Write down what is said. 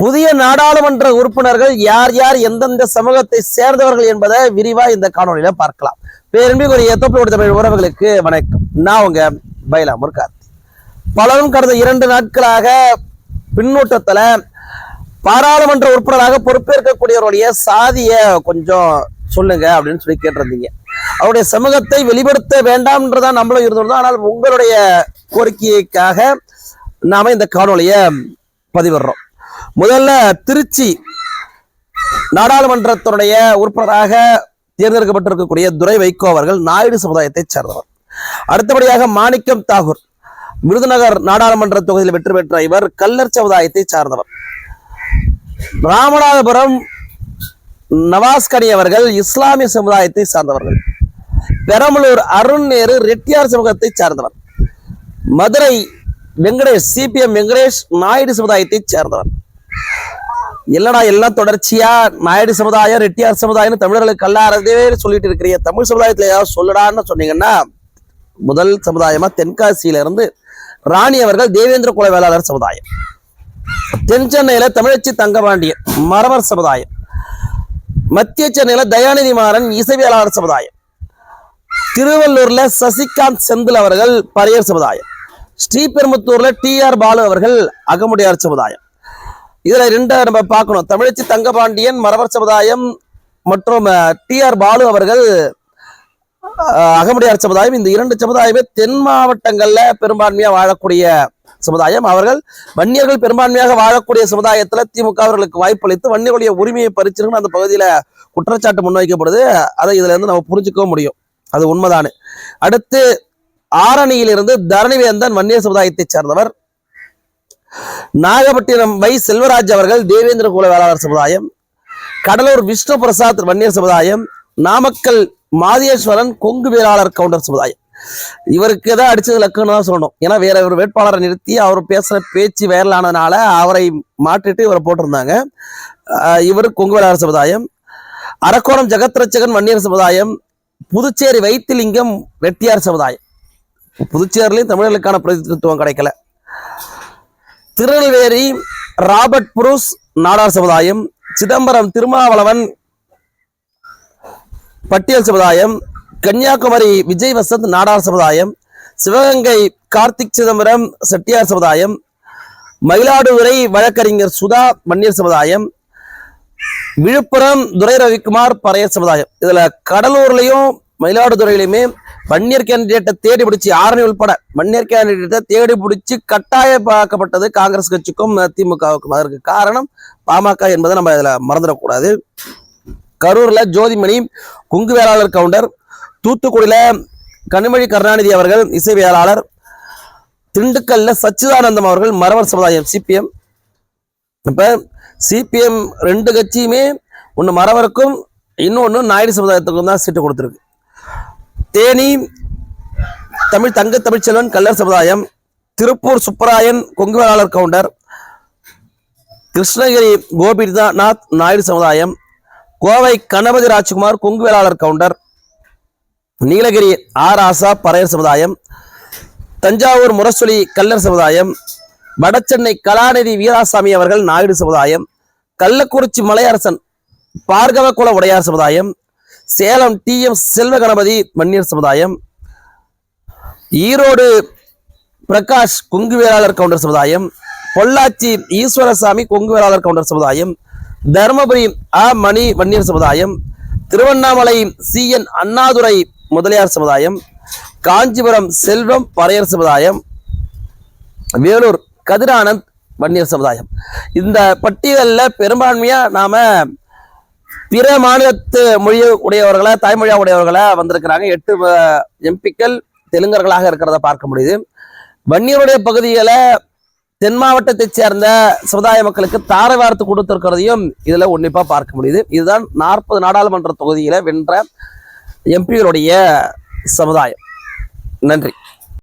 புதிய நாடாளுமன்ற உறுப்பினர்கள் யார் யார் எந்தெந்த சமூகத்தை சேர்ந்தவர்கள் என்பதை விரிவா இந்த காணொலியில பார்க்கலாம். பேரன்பிற்குரிய தொப்பியோட தமிழ் உறவுகளுக்கு வணக்கம். நான் உங்க பைலா முருகார்த்தி பலரும் கடந்த இரண்டு நாட்களாக பின்னூட்டத்துல பாராளுமன்ற உறுப்பினராக பொறுப்பேற்கக்கூடியவருடைய சாதிய கொஞ்சம் சொல்லுங்க அப்படின்னு சொல்லி கேட்டிருந்தீங்க. அவருடைய சமூகத்தை வெளிப்படுத்த வேண்டாம்ன்றதான் நம்மளும் இருந்திருந்தோம். ஆனால் உங்களுடைய கோரிக்கைக்காக நாம இந்த காணொலியை பதிவிடுறோம். முதல்ல திருச்சி நாடாளுமன்றத்தினுடைய உறுப்பினராக தேர்ந்தெடுக்கப்பட்டிருக்கக்கூடிய துரை வைகோ அவர்கள் நாயுடு சமுதாயத்தைச் சேர்ந்தவர். அடுத்தபடியாக மாணிக்கம் தாகூர் விருதுநகர் நாடாளுமன்ற தொகுதியில் வெற்றி பெற்ற இவர் கல்லர் சமுதாயத்தைச் சார்ந்தவர். ராமநாதபுரம் நவாஸ்கனி அவர்கள் இஸ்லாமிய சமுதாயத்தை சார்ந்தவர்கள். பெரம்பலூர் அருண் நேரு ரெட்டியார் சமூகத்தை சார்ந்தவர். மதுரை வெங்கடேஷ் சிபிஎம் வெங்கடேஷ் நாயுடு சமுதாயத்தை சேர்ந்தவர். இல்லடா எல்லாம் தொடர்ச்சியா நாயுடு சமுதாயம் ரெட்டியார் சமுதாயம் தமிழர்களுக்கு கல்லாரதே சொல்லிட்டு இருக்கிறீங்க. தமிழ் சமுதாயத்துல ஏதாவது சொல்லடான்னு சொன்னீங்கன்னா முதல் சமுதாயமா தென்காசியில இருந்து ராணி அவர்கள் தேவேந்திர குல வேளாளர் சமுதாயம். தென் சென்னையில தமிழச்சி தங்கபாண்டியன் மரவர் சமுதாயம். மத்திய சென்னையில தயாநிதி மாறன் இசைவியலாளர் சமுதாயம். திருவள்ளூர்ல சசிகாந்த் செந்தில் அவர்கள் பரையர் சமுதாயம். ஸ்ரீபெரும்புத்தூர்ல டி ஆர் பாலு அவர்கள் அகமுடையார் சமுதாயம். இதுல ரெண்ட நம்ம பார்க்கணும். தமிழச்சி தங்கபாண்டியன் மரவர் சமுதாயம் மற்றும் டி ஆர் பாலு அவர்கள் அகமுடியார் சமுதாயம். இந்த இரண்டு சமுதாயமே தென் மாவட்டங்கள்ல பெரும்பான்மையா வாழக்கூடிய சமுதாயம். அவர்கள் வன்னியர்கள் பெரும்பான்மையாக வாழக்கூடிய சமுதாயத்துல திமுக அவர்களுக்கு வாய்ப்பளித்து வன்னியர்களுடைய உரிமையை பறிச்சிருக்குன்னு அந்த பகுதியில குற்றச்சாட்டு முன்வைக்கப்படுது. அதை இதுல இருந்து நம்ம புரிஞ்சுக்கவும் முடியும். அது உண்மைதானு. அடுத்து ஆரணியிலிருந்து தரணிவேந்தன் வன்னியர் சமுதாயத்தைச் சேர்ந்தவர். நாகப்பட்டினம் வை செல்வராஜ் அவர்கள் தேவேந்திர குல வேளாளர் சமுதாயம் கடலூர் விஷ்ணு பிரசாத் வன்னியர் சமுதாயம் நாமக்கல் மாதேஸ்வரன் கொங்கு வேளாளர் கவுண்டர் சமுதாயம். இவருக்கு தான் அடிச்சது லக்குன்னு தான் சொல்லணும். ஏன்னா வேற ஒரு வேட்பாளரை நிறுத்தி அவர் பேசுற பேச்சு வைரலானதுனால அவரை மாற்றிட்டு இவரை போட்டிருந்தாங்க. இவர் கொங்கு வேளாளர் சமுதாயம் அரக்கோணம் ஜெகத்ரட்சகன் வன்னியர் சமுதாயம் புதுச்சேரி வைத்திலிங்கம் வெட்டியார் சமுதாயம். புதுச்சேரிலையும் தமிழர்களுக்கான பிரதிநிதித்துவம் கிடைக்கல. திருநெல்வேலி ராபர்ட் புரூஸ் நாடார் சமுதாயம் சிதம்பரம் திருமாவளவன் பட்டியல் சமுதாயம் கன்னியாகுமரி விஜய் வசந்த் நாடார் சமுதாயம் சிவகங்கை கார்த்திக் சிதம்பரம் செட்டியார் சமுதாயம் மயிலாடுதுறை வழக்கறிஞர் சுதா வன்னியர் சமுதாயம் விழுப்புரம் துரை ரவிக்குமார் பறையர் சமுதாயம். இதில் கடலூர்லேயும் மயிலாடுதுறையிலுமே வன்னியர் கேண்டிடேட்டை தேடி பிடிச்சி ஆரணி உள்பட வன்னியர் கேண்டிடேட்டை தேடி பிடிச்சி கட்டாயமாக்கப்பட்டது காங்கிரஸ் கட்சிக்கும் திமுகவுக்கும். அதற்கு காரணம் பாமக என்பதை நம்ம இதில் மறந்துடக்கூடாது. கரூரில் ஜோதிமணி குங்கு வேளாளர் கவுண்டர் தூத்துக்குடியில் கனிமொழி கருணாநிதி அவர்கள் இசைவியலாளர் திண்டுக்கல்ல சச்சிதானந்தம் அவர்கள் மறவர் சமுதாயம் சிபிஎம். இப்போ சிபிஎம் ரெண்டு கட்சியுமே ஒன்று மறவருக்கும் இன்னொன்று நாயுடு சமுதாயத்துக்கும் தான் சீட்டு கொடுத்துருக்கு. தேனி தமிழ் தங்க தமிழ்ச்செல்வன் கல்லர் சமுதாயம் திருப்பூர் சுப்பராயன் கொங்கு வேளாளர் கவுண்டர் கிருஷ்ணகிரி கோபிநாத் நாயுடு சமுதாயம் கோவை கணபதி ராஜ்குமார் கொங்கு வேளாளர் கவுண்டர் நீலகிரி ஆர் ஆசா பறையர் சமுதாயம் தஞ்சாவூர் முரசொலி கல்லர் சமுதாயம் வடசென்னை கலாநிதி வீராசாமி அவர்கள் நாயுடு சமுதாயம் கள்ளக்குறிச்சி மலையரசன் பார்கவ குல உடையார் சமுதாயம் சேலம் டி எம் செல்வ கணபதி வன்னியர் சமுதாயம் ஈரோடு பிரகாஷ் கொங்கு வேளாளர் கவுண்டர் சமுதாயம் பொள்ளாச்சி ஈஸ்வரசாமி கொங்கு வேளாளர் கவுண்டர் சமுதாயம் தருமபுரி அ. மணி வன்னியர் சமுதாயம் திருவண்ணாமலை சி. என். அண்ணாதுரை முதலியார் சமுதாயம் காஞ்சிபுரம் செல்வம் பறையர் சமுதாயம் வேலூர் கதிரானந்த் வன்னியர் சமுதாயம். இந்த பட்டியலில் பெரும்பான்மையாக நாம் பிற மாநிலத்து மொழி உடையவர்களை தாய்மொழியா உடையவர்களை வந்திருக்கிறாங்க. எட்டு எம்பிக்கள் தெலுங்கர்களாக இருக்கிறத பார்க்க முடியுது. வன்னியருடைய பகுதிகளை தென் மாவட்டத்தைச் சேர்ந்த சமுதாய மக்களுக்கு தாரை வார்த்து கொடுத்திருக்கிறதையும் இதில் உன்னிப்பாக பார்க்க முடியுது. இதுதான் நாற்பது நாடாளுமன்ற தொகுதியில் வென்ற எம்பிகளுடைய சமுதாயம். நன்றி.